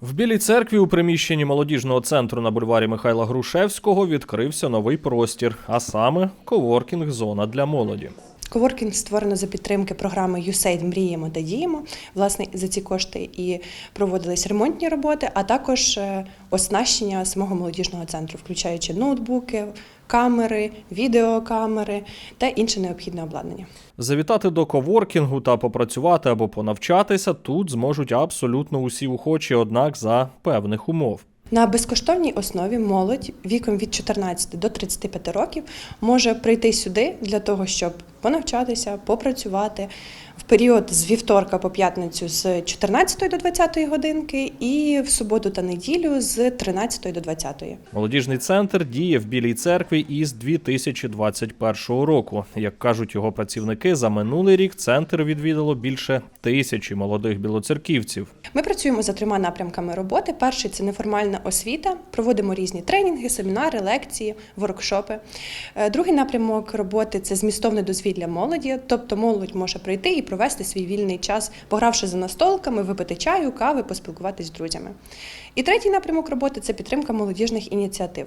В Білій церкві у приміщенні молодіжного центру на бульварі Михайла Грушевського відкрився новий простір, а саме коворкінг-зона для молоді. Коворкінг створено за підтримки програми USAID Мріємо та діємо. Власне, за ці кошти і проводились ремонтні роботи, а також е, оснащення самого молодіжного центру, включаючи ноутбуки, камери, відеокамери та інше необхідне обладнання. Завітати до коворкінгу та попрацювати або понавчатися тут зможуть абсолютно усі охочі, однак за певних умов. На безкоштовній основі молодь віком від 14 до 35 років може прийти сюди для того, щоб понавчатися, попрацювати в період з вівторка по п'ятницю з 14 до 20 годинки і в суботу та неділю з 13 до 20. Молодіжний центр діє в Білій церкві із 2021 року. Як кажуть його працівники, за минулий рік центр відвідало більше тисячі молодих білоцерківців. Ми працюємо за трьома напрямками роботи. Перший це неформальна освіта. Проводимо різні тренінги, семінари, лекції, воркшопи. Е, Другий напрямок роботи це змістовне дозвілля молоді, тобто молодь може прийти і провести свій вільний час, погравши за настолками, випити чаю, кави, поспілкуватись з друзями. І третій напрямок роботи це підтримка молодіжних ініціатив.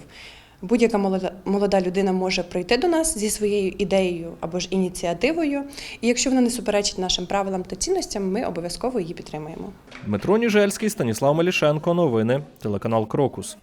Будь-яка молода, людина може прийти до нас зі своєю ідеєю або ж ініціативою. І якщо вона не суперечить нашим правилам та цінностям, ми обов'язково її підтримуємо. Дмитро Ніжельський, Станіслав Малішенко. Новини. Телеканал Крокус.